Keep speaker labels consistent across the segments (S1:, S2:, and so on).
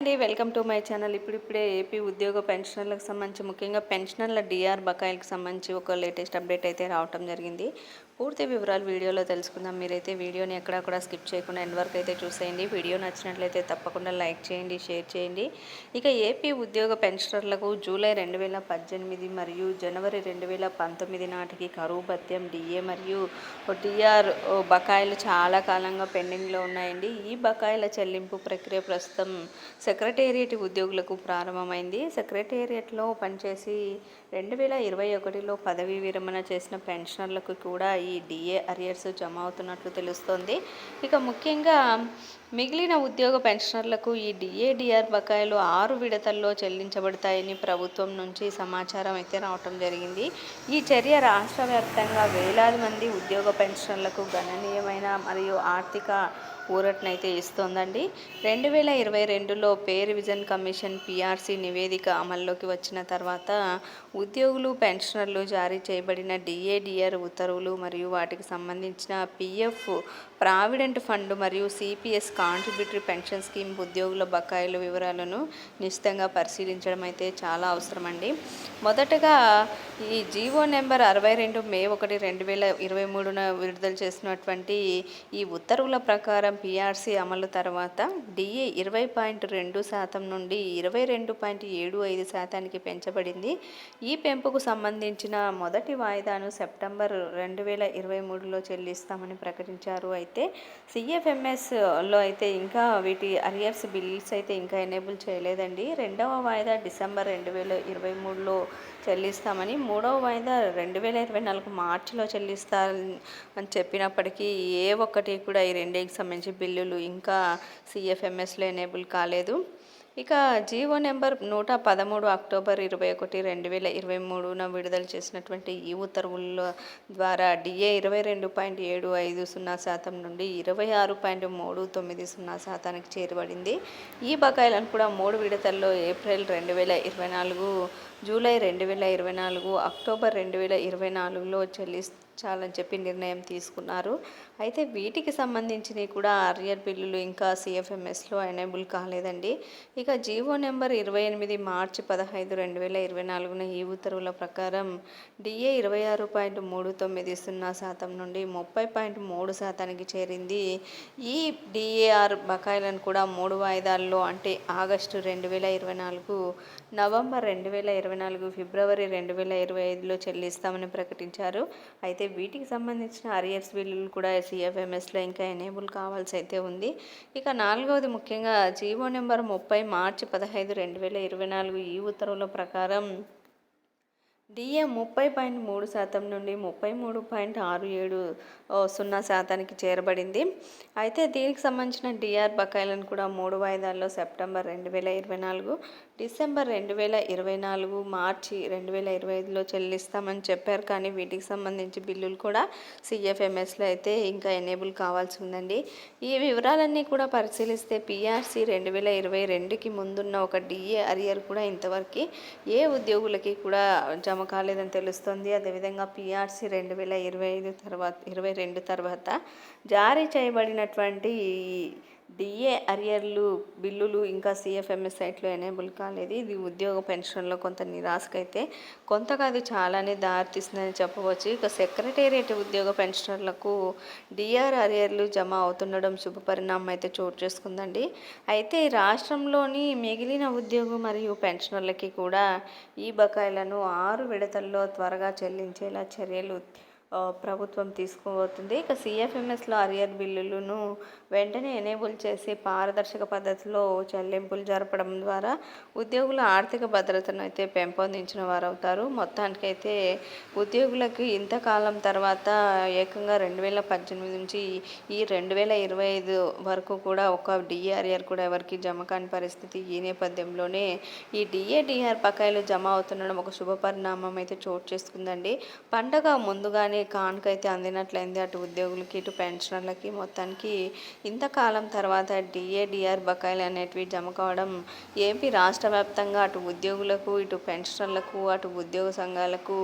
S1: అండి welcome to my channel. ఇప్పుడిప్పుడే AP ఉద్యోగ పెన్షనర్లకు సంబంధించి ముఖ్యంగా పెన్షనర్ల డిఆర్ బకాయిలకు సంబంధించి ఒక లేటెస్ట్ అప్డేట్ అయితే రావటం జరిగింది. పూర్తి వివరాలు వీడియోలో తెలుసుకుందాం. మీరైతే వీడియోని ఎక్కడా కూడా స్కిప్ చేయకుండా ఎండ్ వరకు అయితే చూసేయండి. వీడియో నచ్చినట్లయితే తప్పకుండా లైక్ చేయండి షేర్ చేయండి. ఇక ఏపీ ఉద్యోగ పెన్షనర్లకు జూలై రెండు వేల పద్దెనిమిది మరియు జనవరి రెండు వేల పంతొమ్మిది నాటికి కరువు భత్యం డిఏ మరియు డిఆర్ బకాయిలు చాలా కాలంగా పెండింగ్లో ఉన్నాయండి. ఈ బకాయిల చెల్లింపు ప్రక్రియ ప్రస్తుతం సెక్రటేరియట్ ఉద్యోగులకు ప్రారంభమైంది. సెక్రటేరియట్లో పనిచేసి రెండు వేల ఇరవై ఒకటిలో పదవీ విరమణ చేసిన పెన్షనర్లకు కూడా ఈ డిఏ అరియర్స్ జమ అవుతున్నట్లు తెలుస్తోంది. ఇక ముఖ్యంగా మిగిలిన ఉద్యోగ పెన్షనర్లకు ఈ డిఏడిఆర్ బకాయిలు ఆరు విడతల్లో చెల్లించబడతాయని ప్రభుత్వం నుంచి సమాచారం అయితే రావటం జరిగింది. ఈ చర్య రాష్ట్ర వ్యాప్తంగా వేలాది మంది ఉద్యోగ పెన్షనర్లకు గణనీయమైన మరియు ఆర్థిక ఊరటనైతే ఇస్తోందండి. రెండు వేల ఇరవై రెండులో పే రివిజన్ కమిషన్ పిఆర్సీ నివేదిక అమల్లోకి వచ్చిన తర్వాత ఉద్యోగులు పెన్షనర్లు జారీ చేయబడిన డిఏడిఆర్ ఉత్తర్వులు మరియు వాటికి సంబంధించిన పిఎఫ్ ప్రావిడెంట్ ఫండ్ మరియు సిపిఎస్ కాంట్రిబ్యూటరీ పెన్షన్ స్కీమ్ ఉద్యోగుల బకాయిల వివరాలను నిశ్చితంగా పరిశీలించడం అయితే చాలా అవసరం అండి మొదటగా ఈ జీవో నెంబర్ అరవై రెండు మే ఒకటి రెండు వేల ఇరవై మూడున విడుదల చేసినటువంటి ఈ ఉత్తర్వుల ప్రకారం పిఆర్సీ అమలు తర్వాత డిఏ ఇరవై పాయింట్ రెండు శాతం నుండి ఇరవై రెండు పాయింట్ ఏడు ఐదు శాతానికి పెంచబడింది. ఈ పెంపుకు సంబంధించిన మొదటి వాయిదాను సెప్టెంబర్ రెండు వేల ఇరవై మూడులో చెల్లిస్తామని ప్రకటించారు. అయితే సిఎఫ్ఎంఎస్లో అయితే ఇంకా వీటి అరియర్స్ బిల్స్ అయితే ఇంకా ఎనేబుల్ చేయలేదండి. రెండవ వాయిదా డిసెంబర్ రెండు వేల ఇరవై మూడులో చెల్లిస్తామని మూడవ వాయిదా రెండు వేల ఇరవై నాలుగు మార్చిలో చెల్లిస్తా అని చెప్పినప్పటికీ ఏ ఒక్కటి కూడా ఈ రెండింటికి సంబంధించి బిల్లులు ఇంకా సిఎఫ్ఎంఎస్లో ఎనేబుల్ కాలేదు. ఇక జీవో నెంబర్ నూట పదమూడు అక్టోబర్ ఇరవై ఒకటి రెండు వేల ఇరవై మూడున విడుదల చేసినటువంటి ఈ ఉత్తర్వుల ద్వారా డిఏ ఇరవై రెండు పాయింట్ ఏడు ఐదు సున్నా శాతం నుండి ఇరవై ఆరు పాయింట్ మూడు తొమ్మిది సున్నా శాతానికి చేరబడింది ఈ బకాయిలను కూడా మూడు విడతల్లో ఏప్రిల్ రెండు వేల ఇరవై నాలుగు జూలై రెండు వేల ఇరవై నాలుగు అక్టోబర్ రెండు వేల ఇరవై నాలుగులో చెల్లించాలని చెప్పి నిర్ణయం తీసుకున్నారు. అయితే వీటికి సంబంధించినవి కూడా ఆర్యర్ బిల్లులు ఇంకా సిఎఫ్ఎంఎస్లో ఎనేబుల్ కాలేదండి. ఇక జీవో నెంబర్ ఇరవై ఎనిమిది మార్చి పదహైదు రెండు వేల ఇరవై నాలుగున ఈ ఉత్తర్వుల ప్రకారం డిఏ ఇరవై ఆరు పాయింట్ మూడు తొమ్మిది సున్నా శాతం నుండి ముప్పై పాయింట్ మూడు శాతానికి చేరింది. ఈ డిఏఆర్ బకాయిలను కూడా మూడు వాయిదాల్లో అంటే ఆగస్టు రెండు వేల ఇరవై నాలుగు నవంబర్ రెండు వేల ఇరవై ఇరవై నాలుగు ఫిబ్రవరి రెండు వేల ఇరవై ఐదులో చెల్లిస్తామని ప్రకటించారు. అయితే వీటికి సంబంధించిన అరియర్స్ బిల్లులు కూడా సిఎఫ్ఎంఎస్లో ఇంకా ఎనేబుల్ కావాల్సి అయితే ఉంది. ఇక నాలుగవది ముఖ్యంగా జీవో నెంబర్ ముప్పై మార్చి పదహైదు రెండు వేల ఇరవై నాలుగు ఈ ఉత్తర్వుల ప్రకారం డిఏ ముప్పై పాయింట్ మూడు శాతం నుండి ముప్పై మూడు పాయింట్ ఆరు ఏడు సున్నా శాతానికి చేరబడింది. అయితే దీనికి సంబంధించిన డిఆర్ బకాయిలను కూడా మూడు వాయిదాల్లో సెప్టెంబర్ రెండు వేల ఇరవై నాలుగు డిసెంబర్ రెండు వేల ఇరవై నాలుగు మార్చి రెండు వేల ఇరవై ఐదులో చెల్లిస్తామని చెప్పారు. కానీ వీటికి సంబంధించి బిల్లులు కూడా సిఎఫ్ఎంఎస్లో అయితే ఇంకా ఎనేబుల్ కావాల్సి ఉందండి. ఈ వివరాలన్నీ కూడా పరిశీలిస్తే పిఆర్సి రెండు వేల ఇరవై రెండుకి ముందున్న ఒక డిఏ అరియర్ కూడా ఇంతవరకు ఏ ఉద్యోగులకి కూడా జమ కాలేదని తెలుస్తుంది. అదేవిధంగా పిఆర్సీ రెండు వేల ఇరవై ఐదు తర్వాత ఇరవై రెండు తర్వాత జారీ చేయబడినటువంటి డిఏ అరియర్లు బిల్లులు ఇంకా సిఎఫ్ఎంఎస్ సైట్లో ఎనేబుల్ కాలేదు. ఇది ఉద్యోగ పెన్షన్లో కొంత నిరాశకైతే కొంతగా అది చాలానే దారితీస్తుందని చెప్పవచ్చు. ఇక సెక్రటేరియట్ ఉద్యోగ పెన్షనర్లకు డిఆర్ అరియర్లు జమ అవుతుండడం శుభపరిణామం అయితే చోటు చేసుకుందండి. అయితే రాష్ట్రంలోని మిగిలిన ఉద్యోగం మరియు పెన్షనర్లకి కూడా ఈ బకాయిలను ఆరు విడతల్లో త్వరగా చెల్లించేలా చర్యలు ప్రభుత్వం తీసుకోబోతుంది. ఇక సిఎఫ్ఎంఎస్లో అరియర్ బిల్లులను వెంటనే ఎనేబుల్ చేసి పారదర్శక పద్ధతిలో చెల్లింపులు జరపడం ద్వారా ఉద్యోగుల ఆర్థిక భద్రతను అయితే పెంపొందించిన వారు అవుతారు మొత్తానికైతే ఉద్యోగులకు ఇంతకాలం తర్వాత ఏకంగా రెండు వేల పద్దెనిమిది నుంచి ఈ రెండు వేల ఇరవై ఐదు వరకు కూడా ఒక డిఆర్ఆర్ కూడా ఎవరికి జమ కాని పరిస్థితి ఈ నేపథ్యంలోనే ఈ డిఏడిఆర్ బకాయిలు జమ అవుతుండడం ఒక శుభ పరిణామం అయితే చోటు చేసుకుందండి. పండగ ముందుగానే కానుకైతే అందినట్లయింది. అటు ఉద్యోగులకి ఇటు పెన్షనర్లకి మొత్తానికి ఇంతకాలం తర్వాత డిఏడిఆర్ బకాయిలు అనేటివి జమ కావడం ఏపీ రాష్ట్ర వ్యాప్తంగా అటు ఉద్యోగులకు ఇటు పెన్షనర్లకు అటు ఉద్యోగ సంఘాలకు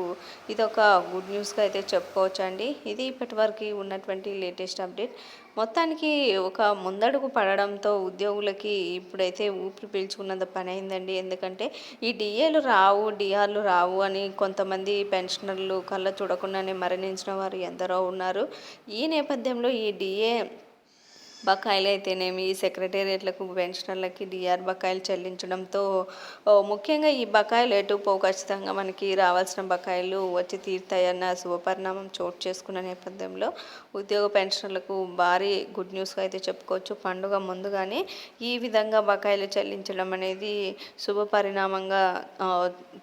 S1: ఇది ఒక గుడ్ న్యూస్గా అయితే చెప్పుకోవచ్చు అండి ఇది ఇప్పటివరకు ఉన్నటువంటి లేటెస్ట్ అప్డేట్. మొత్తానికి ఒక ముందడుగు పడడంతో ఉద్యోగులకి ఇప్పుడైతే ఊపిరి పీల్చుకున్నంత పని అయిందండి ఎందుకంటే ఈ డిఏలు రావు డిఆర్లు రావు అని కొంతమంది పెన్షనర్లు కళ్ళ చూడకుండానే మరణించిన వారు ఎందరో ఉన్నారు. ఈ నేపథ్యంలో ఈ డిఏ బకాయిలు అయితేనేమి ఈ సెక్రటేరియట్లకు పెన్షనర్లకి డిఆర్ బకాయిలు చెల్లించడంతో ముఖ్యంగా ఈ బకాయిలు ఎటు పో ఖచ్చితంగా మనకి రావాల్సిన బకాయిలు వచ్చి తీరుతాయన్న శుభపరిణామం చోటు చేసుకున్న నేపథ్యంలో ఉద్యోగ పెన్షనర్లకు భారీ గుడ్ న్యూస్గా అయితే చెప్పుకోవచ్చు. పండుగ ముందుగానే ఈ విధంగా బకాయిలు చెల్లించడం అనేది శుభ పరిణామంగా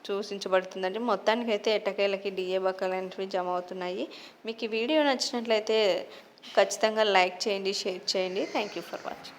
S1: సూచించబడుతుందండి. మొత్తానికి అయితే ఎట్టకేలకి డిఏ బకాయిలు అనేవి జమ అవుతున్నాయి. మీకు ఈ వీడియో నచ్చినట్లయితే ఖచ్చితంగా లైక్ చేయండి షేర్ చేయండి. Thank you for watching